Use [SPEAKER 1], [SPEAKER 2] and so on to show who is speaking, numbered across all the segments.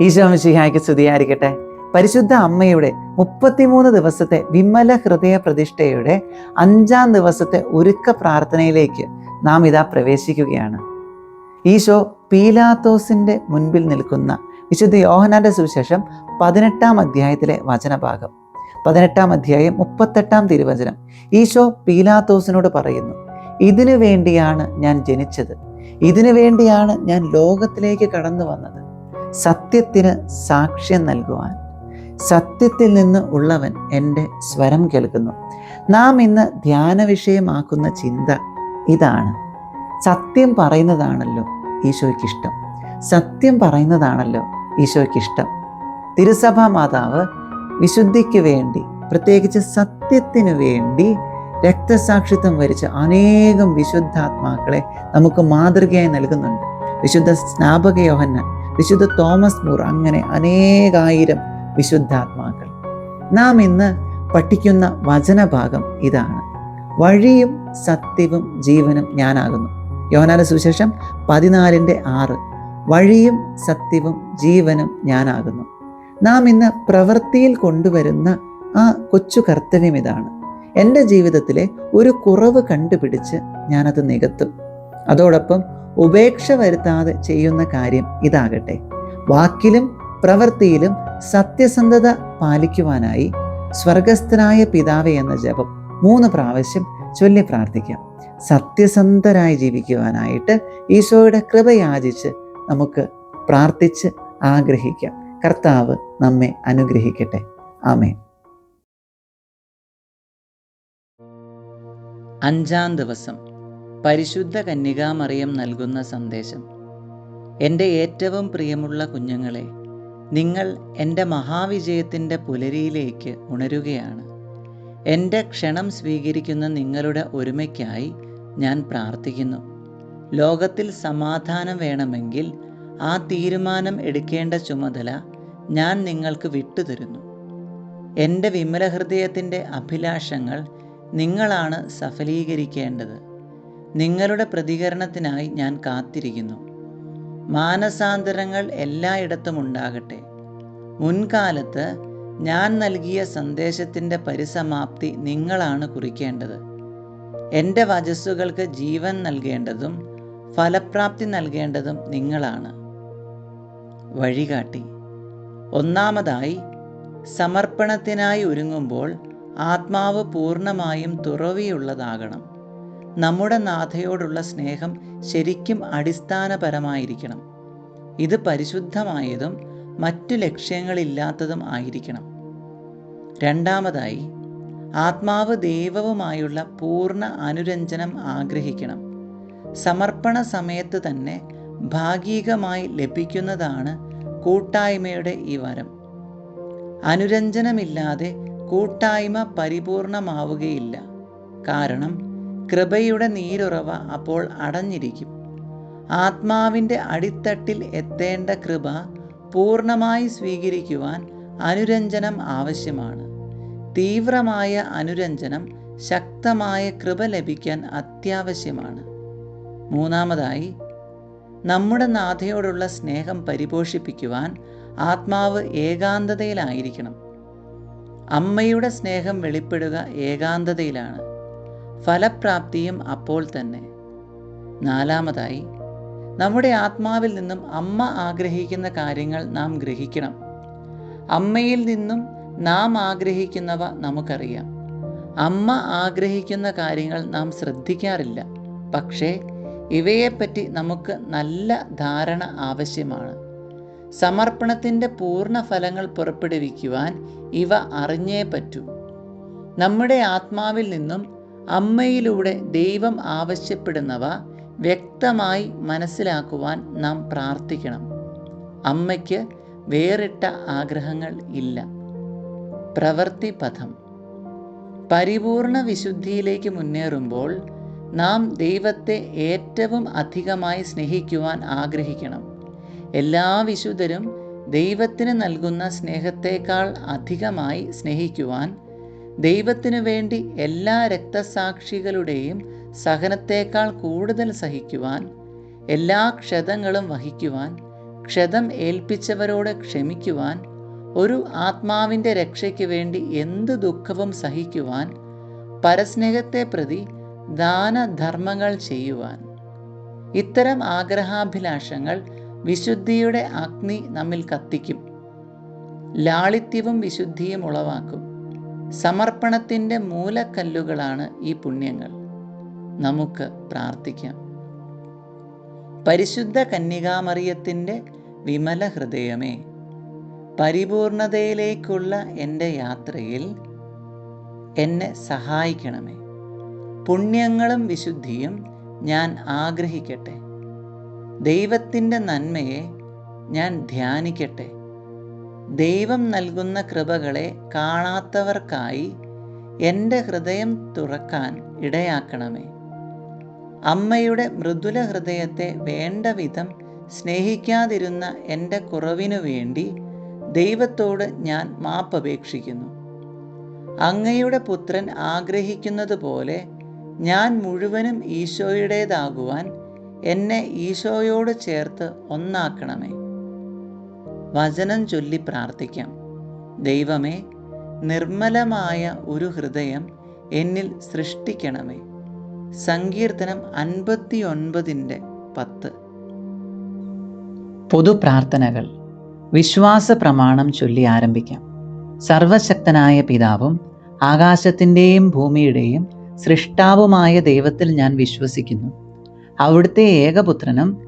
[SPEAKER 1] ഈശോമിശിഹായ്ക്ക് സ്തുതിയായിരിക്കട്ടെ. പരിശുദ്ധ അമ്മയുടെ മുപ്പത്തിമൂന്ന് ദിവസത്തെ വിമല ഹൃദയ പ്രതിഷ്ഠയുടെ അഞ്ചാം ദിവസത്തെ ഒരുക്ക പ്രാർത്ഥനയിലേക്ക് നാം ഇതാ പ്രവേശിക്കുകയാണ്. ഈശോ പീലാത്തോസിന്റെ മുൻപിൽ നിൽക്കുന്ന വിശുദ്ധ യോഹനാന്റെ സുവിശേഷം പതിനെട്ടാം അധ്യായത്തിലെ വചനഭാഗം. പതിനെട്ടാം അധ്യായം മുപ്പത്തെട്ടാം തിരുവചനം ഈശോ പീലാത്തോസിനോട് പറയുന്നു ഇതിനു വേണ്ടിയാണ് ഞാൻ ജനിച്ചത്. ഇതിനു വേണ്ടിയാണ് ഞാൻ ലോകത്തിലേക്ക് കടന്നു വന്നത്. സത്യത്തിന് സാക്ഷ്യം നൽകുവാൻ സത്യത്തിൽ നിന്ന് ഉള്ളവൻ എന്റെ സ്വരം കേൾക്കുന്നു. നാം ഇന്ന് ധ്യാന വിഷയമാക്കുന്ന ചിന്ത ഇതാണ്. സത്യം പറയുന്നതാണല്ലോ ഈശോയ്ക്കിഷ്ടം. സത്യം പറയുന്നതാണല്ലോ ഈശോയ്ക്കിഷ്ടം. തിരുസഭാ മാതാവ് വിശുദ്ധിക്ക് വേണ്ടി പ്രത്യേകിച്ച് സത്യത്തിനു വേണ്ടി രക്തസാക്ഷിത്വം വരിച്ച അനേകം വിശുദ്ധാത്മാക്കളെ നമുക്ക് മാതൃകയായി നൽകുന്നുണ്ട്. വിശുദ്ധ സ്നാപക യോഹന്നാൻ വിശുദ്ധ തോമസ് മൂർ അങ്ങനെ അനേകായിരം വിശുദ്ധാത്മാക്കൾ. നാം ഇന്ന് പഠിക്കുന്ന വചനഭാഗം ഇതാണ്. വഴിയും സത്യവും ജീവനും ഞാനാകുന്നു. യോഹനാന സുവിശേഷം പതിനാലിന്റെ ആറ്. വഴിയും സത്യവും ജീവനും ഞാനാകുന്നു. നാം ഇന്ന് പ്രവൃത്തിയിൽ കൊണ്ടുവരുന്ന ആ കൊച്ചു കർത്തവ്യം ഇതാണ്. എന്റെ ജീവിതത്തിലെ ഒരു കുറവ് കണ്ടുപിടിച്ച് ഞാനത് നികത്തും. അതോടൊപ്പം ഉപേക്ഷ വരുത്താതെ ചെയ്യുന്ന കാര്യം ഇതാകട്ടെ. വാക്കിലും പ്രവൃത്തിയിലും സത്യസന്ധത പാലിക്കുവാനായി സ്വർഗസ്ഥനായ പിതാവേ എന്ന ജപം മൂന്ന് പ്രാവശ്യം ചൊല്ലി പ്രാർത്ഥിക്കാം. സത്യസന്ധരായി ജീവിക്കുവാനായിട്ട് ഈശോയുടെ കൃപയാചിച്ച് നമുക്ക് പ്രാർത്ഥിച്ച് ആഗ്രഹിക്കാം. കർത്താവ് നമ്മെ അനുഗ്രഹിക്കട്ടെ. ആമേ
[SPEAKER 2] അഞ്ചാം ദിവസം പരിശുദ്ധ കന്യകാമറിയം നൽകുന്ന സന്ദേശം. എന്റെ ഏറ്റവും പ്രിയമുള്ള കുഞ്ഞുങ്ങളെ നിങ്ങൾ എന്റെ മഹാവിജയത്തിന്റെ പുലരിയിലേക്ക് ഉണരുകയാണ്. എന്റെ ക്ഷണം സ്വീകരിക്കുന്ന നിങ്ങളുടെ ഒരുമയ്ക്കായി ഞാൻ പ്രാർത്ഥിക്കുന്നു. ലോകത്തിൽ സമാധാനം വേണമെങ്കിൽ ആ തീരുമാനം എടുക്കേണ്ട ചുമതല ഞാൻ നിങ്ങൾക്ക് വിട്ടുതരുന്നു. എന്റെ വിമല ഹൃദയത്തിന്റെ അഭിലാഷങ്ങൾ നിങ്ങളാണ് സഫലീകരിക്കേണ്ടത്. നിങ്ങളുടെ പ്രതികരണത്തിനായി ഞാൻ കാത്തിരിക്കുന്നു. മാനസാന്തരങ്ങൾ എല്ലായിടത്തും ഉണ്ടാകട്ടെ. മുൻകാലത്ത് ഞാൻ നൽകിയ സന്ദേശത്തിന്റെ പരിസമാപ്തി നിങ്ങളാണ് കുറിക്കേണ്ടത്. എന്റെ വചസ്സുകൾക്ക് ജീവൻ നൽകേണ്ടതും ഫലപ്രാപ്തി നൽകേണ്ടതും നിങ്ങളാണ്. വഴികാട്ടി. ഒന്നാമതായി സമർപ്പണത്തിനായി ഒരുങ്ങുമ്പോൾ ആത്മാവ് പൂർണമായും തുറവിയുള്ളതാകണം. നമ്മുടെ നാഥയോടുള്ള സ്നേഹം ശരിക്കും അടിസ്ഥാനപരമായിരിക്കണം. ഇത് പരിശുദ്ധമായതും മറ്റു ലക്ഷ്യങ്ങളില്ലാത്തതും ആയിരിക്കണം. രണ്ടാമതായി ആത്മാവ് ദൈവവുമായുള്ള പൂർണ അനുരഞ്ജനം ആഗ്രഹിക്കണം. സമർപ്പണ സമയത്ത് തന്നെ ഭാഗികമായി ലഭിക്കുന്നതാണ് കൂട്ടായ്മയുടെ ഈ വരം. അനുരഞ്ജനമില്ലാതെ കൂട്ടായ്മ പരിപൂർണമാവുകയില്ല. കാരണം കൃപയുടെ നീരുറവ അപ്പോൾ അടഞ്ഞിരിക്കും. ആത്മാവിന്റെ അടിത്തട്ടിൽ എത്തേണ്ട കൃപ പൂർണമായി സ്വീകരിക്കുവാൻ അനുരഞ്ജനം ആവശ്യമാണ്. തീവ്രമായ അനുരഞ്ജനം ശക്തമായ കൃപ ലഭിക്കാൻ അത്യാവശ്യമാണ്. മൂന്നാമതായി നമ്മുടെ നാഥയോടുള്ള സ്നേഹം പരിപോഷിപ്പിക്കുവാൻ ആത്മാവ് ഏകാന്തതയിലായിരിക്കണം. അമ്മയുടെ സ്നേഹം വെളിപ്പെടുക ഏകാന്തതയിലാണ്. ഫലപ്രാപ്തിയും അപ്പോൾ തന്നെ. നാലാമതായി നമ്മുടെ ആത്മാവിൽ നിന്നും അമ്മ ആഗ്രഹിക്കുന്ന കാര്യങ്ങൾ നാം ഗ്രഹിക്കണം. അമ്മയിൽ നിന്നും നാം ആഗ്രഹിക്കുന്നവ നമുക്കറിയാം. അമ്മ ആഗ്രഹിക്കുന്ന കാര്യങ്ങൾ നാം ശ്രദ്ധിക്കാറില്ല. പക്ഷേ ഇവയെപ്പറ്റി നമുക്ക് നല്ല ധാരണ ആവശ്യമാണ്. സമർപ്പണത്തിന്റെ പൂർണ ഫലങ്ങൾ പുറപ്പെടുവിക്കുവാൻ ഇവ അറിഞ്ഞേ പറ്റൂ. നമ്മുടെ ആത്മാവിൽ നിന്നും അമ്മയിലൂടെ ദൈവം ആവശ്യപ്പെടുന്നവ വ്യക്തമായി മനസ്സിലാക്കുവാൻ നാം പ്രാർത്ഥിക്കണം. അമ്മയ്ക്ക് വേറിട്ട ആഗ്രഹങ്ങൾ ഇല്ല. പ്രവൃത്തി പഥം. പരിപൂർണ വിശുദ്ധിയിലേക്ക് മുന്നേറുമ്പോൾ നാം ദൈവത്തെ ഏറ്റവും അധികമായി സ്നേഹിക്കുവാൻ ആഗ്രഹിക്കണം. എല്ലാ വിശുദ്ധരും ദൈവത്തിന് നൽകുന്ന സ്നേഹത്തേക്കാൾ അധികമായി സ്നേഹിക്കുവാൻ ദൈവത്തിനു വേണ്ടി എല്ലാ രക്തസാക്ഷികളുടെയും സഹനത്തേക്കാൾ കൂടുതൽ സഹിക്കുവാൻ എല്ലാ ക്ഷതങ്ങളും വഹിക്കുവാൻ ക്ഷതം ഏൽപ്പിച്ചവരോട് ക്ഷമിക്കുവാൻ ഒരു ആത്മാവിന്റെ രക്ഷയ്ക്ക് വേണ്ടി എന്ത് ദുഃഖവും സഹിക്കുവാൻ പരസ്നേഹത്തെ പ്രതി ദാനധർമ്മങ്ങൾ ചെയ്യുവാൻ. ഇത്തരം ആഗ്രഹാഭിലാഷങ്ങൾ വിശുദ്ധിയുടെ അഗ്നി നമ്മിൽ കത്തിക്കും. ലാളിത്യവും വിശുദ്ധിയും ഉളവാക്കും. സമർപ്പണത്തിന്റെ മൂലക്കല്ലുകളാണ് ഈ പുണ്യങ്ങൾ. നമുക്ക് പ്രാർത്ഥിക്കാം. പരിശുദ്ധ കന്യകാമറിയത്തിന്റെ വിമല ഹൃദയമേ പരിപൂർണതയിലേക്കുള്ള എന്റെ യാത്രയിൽ എന്നെ സഹായിക്കണമേ. പുണ്യങ്ങളും വിശുദ്ധിയും ഞാൻ ആഗ്രഹിക്കട്ടെ. ദൈവത്തിന്റെ നന്മയെ ഞാൻ ധ്യാനിക്കട്ടെ. ദൈവം നൽകുന്ന കൃപകളെ കാണാത്തവർക്കായി എന്റെ ഹൃദയം തുറക്കാൻ ഇടയാക്കണമേ. അമ്മയുടെ മൃദുല ഹൃദയത്തെ വേണ്ട വിധം സ്നേഹിക്കാതിരുന്ന എന്റെ കുറവിനു വേണ്ടി ദൈവത്തോട് ഞാൻ മാപ്പപേക്ഷിക്കുന്നു അങ്ങയുടെ പുത്രൻ ആഗ്രഹിക്കുന്നത് പോലെ ഞാൻ മുഴുവനും ഈശോയുടേതാകുവാൻ എന്നെ ഈശോയോട് ചേർത്ത് ഒന്നാക്കണമേ. വചനം ചൊല്ലി പ്രാർത്ഥിക്കാം. ദൈവമേ നിർമ്മലമായ ഒരു ഹൃദയം എന്നിൽ സൃഷ്ടിക്കണമേ. സങ്കീർത്തനം അൻപത്തി ഒൻപതിന്റെ പത്ത്. പൊതുപ്രാർത്ഥനകൾ. വിശ്വാസ പ്രമാണം ചൊല്ലി ആരംഭിക്കാം. സർവശക്തനായ പിതാവും ആകാശത്തിന്റെയും ഭൂമിയുടെയും സൃഷ്ടാവുമായ ദൈവത്തിൽ ഞാൻ വിശ്വസിക്കുന്നു. അവിടുത്തെ ഏകപുത്രനും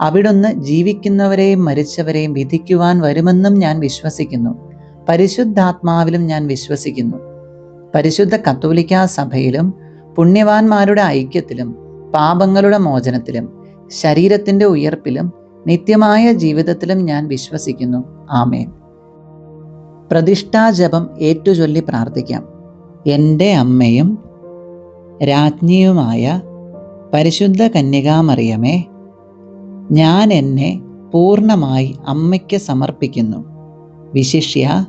[SPEAKER 2] അവിടുന്ന് ജീവിക്കുന്നവരെയും മരിച്ചവരെയും വിധിക്കുവാൻ വരുമെന്നും ഞാൻ വിശ്വസിക്കുന്നു. പരിശുദ്ധാത്മാവിലും ഞാൻ വിശ്വസിക്കുന്നു. പരിശുദ്ധ കത്തോലിക്കാ സഭയിലും പുണ്യവാന്മാരുടെ ഐക്യത്തിലും പാപങ്ങളുടെ മോചനത്തിലും ശരീരത്തിന്റെ ഉയർപ്പിലും നിത്യമായ ജീവിതത്തിലും ഞാൻ വിശ്വസിക്കുന്നു. ആമേൻ. പ്രതിഷ്ഠാജപം ഏറ്റുചൊല്ലി പ്രാർത്ഥിക്കാം. എന്റെ അമ്മയും രാജ്ഞിയുമായ പരിശുദ്ധ കന്യകാമറിയമേ ഞാൻ എന്നെ പൂർണമായി അമ്മയ്ക്ക് സമർപ്പിക്കുന്നു. വിശിഷ്യ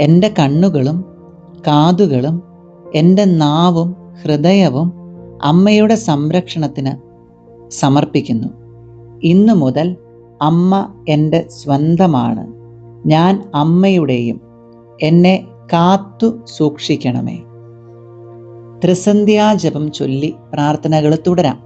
[SPEAKER 2] എന്റെ കണ്ണുകളും കാതുകളും എന്റെ നാവും ഹൃദയവും അമ്മയുടെ സംരക്ഷണത്തിന് സമർപ്പിക്കുന്നു. ഇന്നു മുതൽ അമ്മ എന്റെ സ്വന്തമാണ്. ഞാൻ അമ്മയുടെയും എന്നെ കാത്തു സൂക്ഷിക്കണമേ. ത്രിസന്ധ്യാജപം ചൊല്ലി പ്രാർത്ഥനകൾ തുടരാം.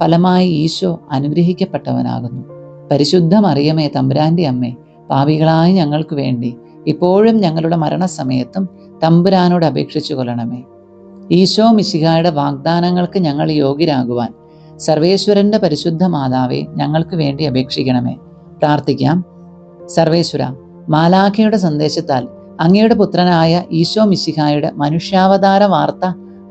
[SPEAKER 2] ഫലമായി ഈശോ അനുഗ്രഹിക്കപ്പെട്ടവനാകുന്നു. പരിശുദ്ധ മറിയമേ തമ്പുരാന്റെ അമ്മേ പാപികളായ ഞങ്ങൾക്ക് വേണ്ടി ഇപ്പോഴും ഞങ്ങളുടെ മരണസമയത്തും തമ്പുരാനോട് അപേക്ഷിച്ചു കൊള്ളണമേ. ഈശോ മിശിഹായുടെ വാഗ്ദാനങ്ങൾക്ക് ഞങ്ങൾ യോഗ്യരാകുവാൻ സർവേശ്വരന്റെ പരിശുദ്ധ മാതാവെ ഞങ്ങൾക്ക് വേണ്ടി അപേക്ഷിക്കണമേ. പ്രാർത്ഥിക്കാം. സർവേശ്വര മാലാഖയുടെ സന്ദേശത്താൽ അങ്ങയുടെ പുത്രനായ ഈശോ മിശിഹായുടെ മനുഷ്യാവതാര വാർത്ത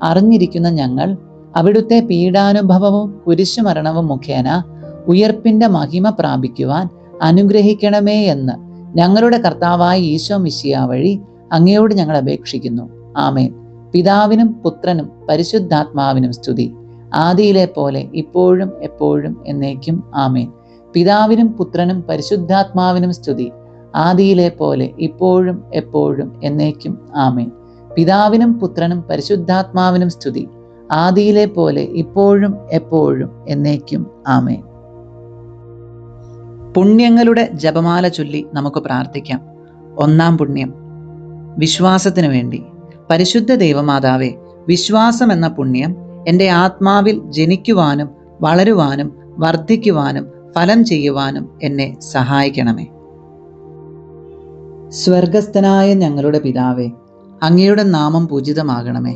[SPEAKER 2] അറിഞ്ഞിരിക്കുന്ന ഞങ്ങൾ അവിടുത്തെ പീഡാനുഭവവും കുരിശുമരണവും മുഖേന ഉയർപ്പിന്റെ മഹിമ പ്രാപിക്കുവാൻ അനുഗ്രഹിക്കണമേ എന്ന് ഞങ്ങളുടെ കർത്താവായ ഈശോ മിശിയ വഴി അങ്ങയോട് ഞങ്ങൾ അപേക്ഷിക്കുന്നു. ആമേൻ. പിതാവിനും പുത്രനും പരിശുദ്ധാത്മാവിനും സ്തുതി. ആദിയിലെ പോലെ ഇപ്പോഴും എപ്പോഴും എന്നേക്കും ആമേൻ. പിതാവിനും പുത്രനും പരിശുദ്ധാത്മാവിനും സ്തുതി. ആദിയിലെ പോലെ ഇപ്പോഴും എപ്പോഴും എന്നേക്കും ആമേൻ. പിതാവിനും പുത്രനും പരിശുദ്ധാത്മാവിനും സ്തുതി. ആദിയിലെ പോലെ ഇപ്പോഴും എപ്പോഴും എന്നേക്കും ആമേൻ. പുണ്യങ്ങളുടെ ജപമാല ചൊല്ലി നമുക്ക് പ്രാർത്ഥിക്കാം. ഒന്നാം പുണ്യം. വിശ്വാസത്തിനു വേണ്ടി. പരിശുദ്ധ ദൈവമാതാവേ വിശ്വാസം എന്ന പുണ്യം എന്റെ ആത്മാവിൽ ജനിക്കുവാനും വളരുവാനും വർദ്ധിക്കുവാനും ഫലം ചെയ്യുവാനും എന്നെ സഹായിക്കണമേ. സ്വർഗസ്ഥനായ ഞങ്ങളുടെ പിതാവേ അങ്ങയുടെ നാമം പൂജിതമാകണമേ.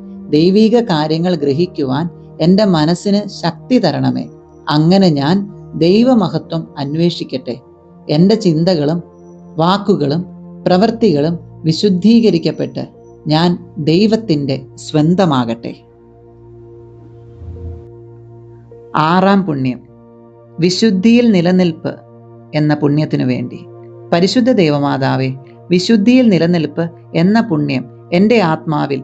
[SPEAKER 2] ദൈവീക കാര്യങ്ങൾ ഗ്രഹിക്കുവാൻ എന്റെ മനസ്സിന് ശക്തി തരണമേ. അങ്ങനെ ഞാൻ ദൈവമഹത്വം അന്വേഷിക്കട്ടെ. എന്റെ ചിന്തകളും വാക്കുകളും പ്രവൃത്തികളും വിശുദ്ധീകരിക്കപ്പെട്ട് ഞാൻ ദൈവത്തിന്റെ സ്വന്തമാകട്ടെ. ആറാം പുണ്യം. വിശുദ്ധിയിൽ നിലനിൽപ്പ് എന്ന പുണ്യത്തിനു വേണ്ടി. പരിശുദ്ധ ദൈവമാതാവേ വിശുദ്ധിയിൽ നിലനിൽപ്പ് എന്ന പുണ്യം എന്റെ ആത്മാവിൽ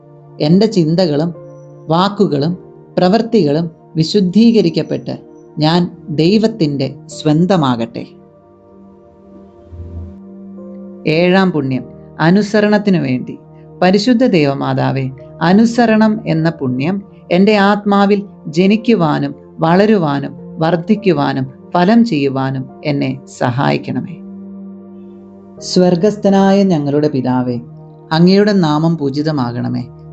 [SPEAKER 2] എന്റെ ചിന്തകളും വാക്കുകളും പ്രവൃത്തികളും വിശുദ്ധീകരിക്കപ്പെട്ട് ഞാൻ ദൈവത്തിന്റെ സ്വന്തമാകട്ടെ. ഏഴാം പുണ്യം. അനുസരണത്തിനു വേണ്ടി. പരിശുദ്ധ ദേവമാതാവെ അനുസരണം എന്ന പുണ്യം എന്റെ ആത്മാവിൽ ജനിക്കുവാനും വളരുവാനും വർദ്ധിക്കുവാനും ഫലം ചെയ്യുവാനും എന്നെ സഹായിക്കണമേ. സ്വർഗസ്ഥനായ ഞങ്ങളുടെ പിതാവേ അങ്ങയുടെ നാമം പൂജിതമാകണമേ.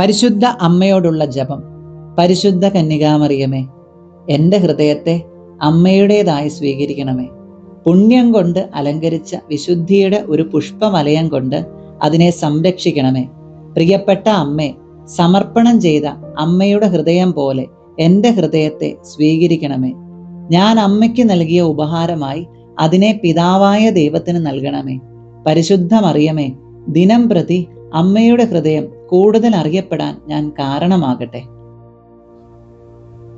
[SPEAKER 2] പരിശുദ്ധ അമ്മയോടുള്ള ജപം. പരിശുദ്ധ കന്യകാമറിയമേ എന്റെ ഹൃദയത്തെ അമ്മയുടേതായി സ്വീകരിക്കണമേ. പുണ്യം കൊണ്ട് അലങ്കരിച്ച വിശുദ്ധിയുടെ ഒരു പുഷ്പമലയം കൊണ്ട് അതിനെ സംരക്ഷിക്കണമേ. പ്രിയപ്പെട്ട അമ്മേ സമർപ്പണം ചെയ്ത അമ്മയുടെ ഹൃദയം പോലെ എന്റെ ഹൃദയത്തെ സ്വീകരിക്കണമേ. ഞാൻ അമ്മയ്ക്ക് നൽകിയ ഉപഹാരമായി അതിനെ പിതാവായ ദൈവത്തിന് നൽകണമേ. പരിശുദ്ധമറിയമേ ദിനം പ്രതി അമ്മയുടെ ഹൃദയം കൂടുതൽ അറിയപ്പെടാൻ ഞാൻ കാരണമാകട്ടെ.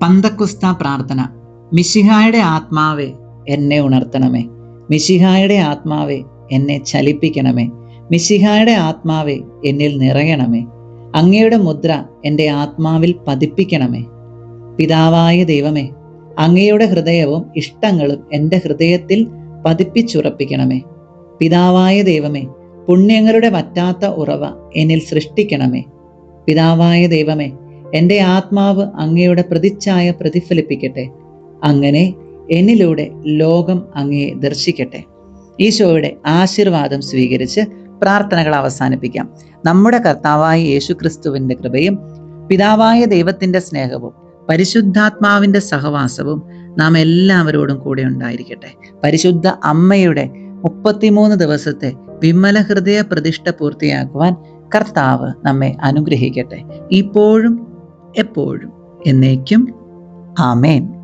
[SPEAKER 2] പന്തക്കുസ്ത പ്രാർത്ഥന. മിശിഹായുടെ ആത്മാവെ എന്നെ ഉണർത്തണമേ. മിശിഹായുടെ ആത്മാവെ എന്നെ ചലിപ്പിക്കണമേ. മിശിഹായുടെ ആത്മാവെ എന്നിൽ നിറയണമേ. അങ്ങയുടെ മുദ്ര എന്റെ ആത്മാവിൽ പതിപ്പിക്കണമേ. പിതാവായ ദൈവമേ അങ്ങയുടെ ഹൃദയവും ഇഷ്ടങ്ങളും എന്റെ ഹൃദയത്തിൽ പതിപ്പിച്ചുറപ്പിക്കണമേ. പിതാവായ ദൈവമേ പുണ്യങ്ങളുടെ വറ്റാത്ത ഉറവ എന്നിൽ സൃഷ്ടിക്കണമേ. പിതാവായ ദൈവമേ എന്റെ ആത്മാവ് അങ്ങയുടെ പ്രതിച്ഛായ പ്രതിഫലിപ്പിക്കട്ടെ. അങ്ങനെ എന്നിലൂടെ ലോകം അങ്ങയെ ദർശിക്കട്ടെ. ഈശോയുടെ ആശീർവാദം സ്വീകരിച്ച് പ്രാർത്ഥനകൾ അവസാനിപ്പിക്കാം. നമ്മുടെ കർത്താവായ യേശു ക്രിസ്തുവിന്റെ കൃപയും പിതാവായ ദൈവത്തിന്റെ സ്നേഹവും പരിശുദ്ധാത്മാവിന്റെ സഹവാസവും നാം എല്ലാവരോടും കൂടെ ഉണ്ടായിരിക്കട്ടെ. പരിശുദ്ധ അമ്മയുടെ മുപ്പത്തിമൂന്ന് ദിവസത്തെ വിമല ഹൃദയ പ്രതിഷ്ഠ പൂർത്തിയാക്കുവാൻ കർത്താവ് നമ്മെ അനുഗ്രഹിക്കട്ടെ. ഇപ്പോഴും എപ്പോഴും എന്നേക്കും. ആമേൻ.